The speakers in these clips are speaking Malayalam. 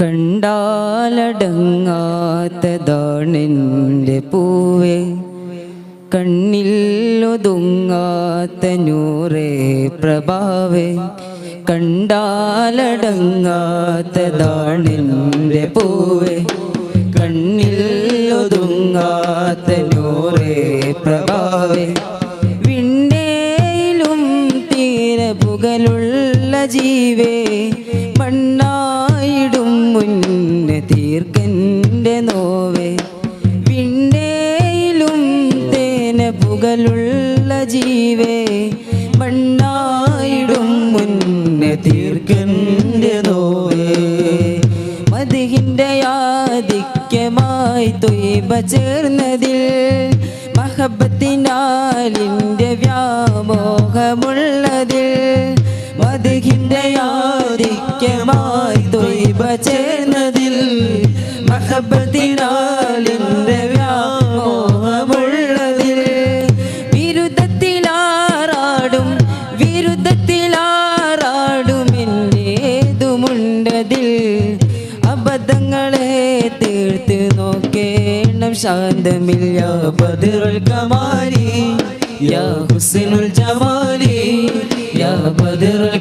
കണ്ടാലടങ്ങാത്തതാണെന്റെ പൂവേ. കണ്ണിൽ ഒതുങ്ങാത്ത നൂറേ പ്രഭാവേ. കണ്ടാലടങ്ങാത്തതാണെന്റെ പൂവേ. കണ്ണിൽ ഒതുങ്ങാത്ത നൂറേ പ്രഭാവേ. വിണ്ടേയിലും തീരെ പുകലുള്ള ജീവേ. മണ്ണായിടും മുന്നേ തീർക്കന്റെ നോവേ. വിണ്ണേയിലും തേന പുകലുള്ള ജീവേ. മണ്ണായിടും മുന്നെ തീർക്കന്റെ നോവേ. മതിഹിന്റെ ആധിക്യമായി തൊയ്ബ ചേർന്നതിൽ മഹബത്തിനാലിന്റെ വ്യാമോഹമുള്ളതിൽ മതിഹിന്റെ ആധിക്യമായി തൊയ്ബ ചേർന്നതിൽ മഹബത്തിനാലിന്റെ വ്യാമോഹമുള്ളതിൽ വിരുദ്ധത്തിലാറാടും വിരുദ്ധത്തിലാറാടും എന്നേതുമുണ്ടതിൽ അബദ്ധങ്ങളെ തീർത്ത് നോക്കേണം ശാന്തമില്ല ബദറുൽ കമാലി യാ ഹുസ്നുൽ ജമാലി യാ ബദറുൽ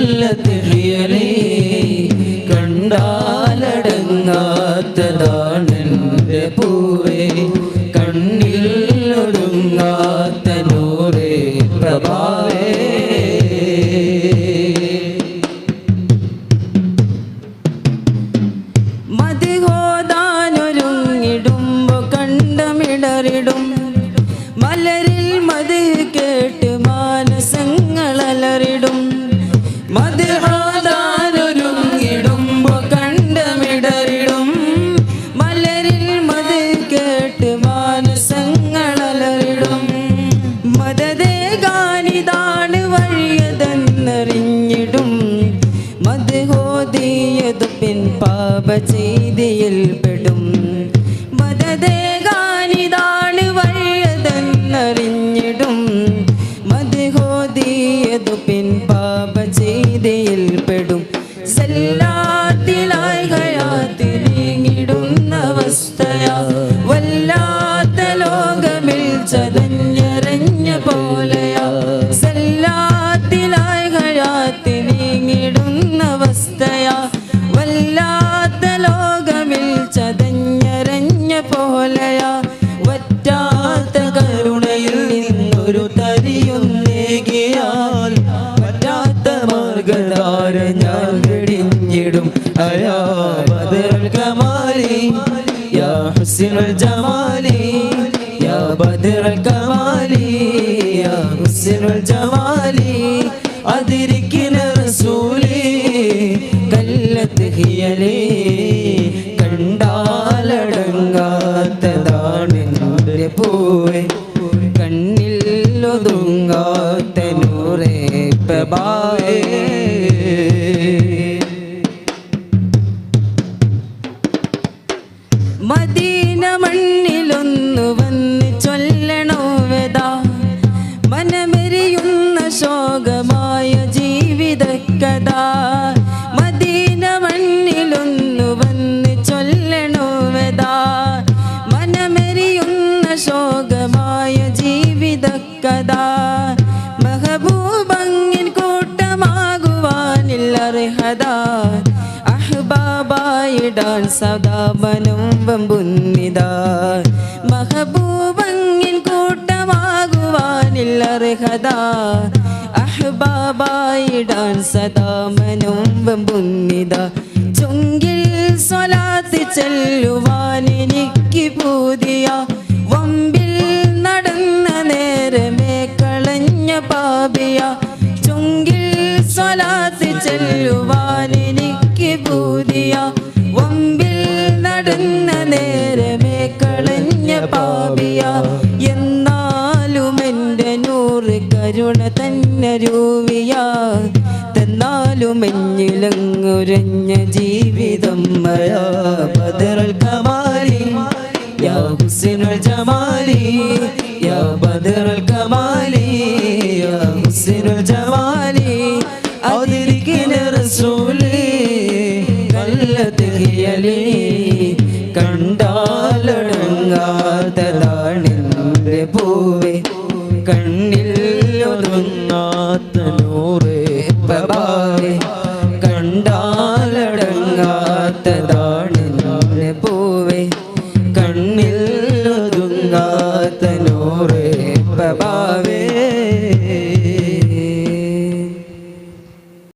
കല്ലത്തിറിയലേ കണ്ടാലടങ്ങാത്തതാണെന്റെ بتيدي ايدي البيت. കമാലി യാ ഹുസ്നുൽ ജമാലി യാ ബദറുൽ കമാലി യാ ഹുസ്നുൽ ജമാലി അതിരിക്കുന്ന റസൂലേ കല്ലത്ത് ഹിയലേ കണ്ടാലടങ്ങാത്തതാണ് എന്റെ പൂവേ കണ്ണിൽ ഒതുങ്ങാത്ത നൂറേ പ്രഭാവേ മദീന മണ്ണിലൊന്നു വന്ന് ചൊല്ലണോ വേദ? മനമെരിയുന്ന ശോകമായ ജീവിത കഥ മദീന മണ്ണിലൊന്നു വന്ന് ചൊല്ലണോ വേദ? മനമെരിയുന്ന ശോകമായ ജീവിത കഥ മഹബൂബങ്ങിൻ കൂട്ടമാകുവാനില്ല അർഹത അഹ്ബാബായിടാൻ സദാപനം വമ്പുന്നിത. മഹബൂബങ്ങിൻ കൂട്ടമാകുവാനില്ല അർഹത. അഹ്ബാബായിടാൻ സദാമനം പുന്നിത ചുങ്കിൽ സ്വലാത്ത് ചെല്ലുവാൻ എനിക്ക് പൂതിയ. വമ്പിൽ നടന്ന നേരമേ കളഞ്ഞ പാപിയ. ചുങ്കിൽ സ്വലാത്ത് ചെല്ലുവാൻ എനിക്ക് പൂതിയ വമ്പിൽ നടന്ന നേരമേ കളഞ്ഞ പാപിയ. എന്നാലും എന്റെ നൂറ് കരുണ തന്നെ രൂപിയ. തന്നാലും എന്നിലങ്ങുരഞ്ഞ ജീവിതം മയാ ബദറൽ കമാലി യാ ഹുസ്നുൽ ജമാലി യാ ബദറൽ കമാലി മുഹസിനുൽ ജമാലി പോവേ കണ്ണിൽ ഒതുങ്ങാത്ത നൂറേ പ്രഭാവേ. കണ്ടാലടങ്ങാത്തതാണ് പോവേ. കണ്ണിൽ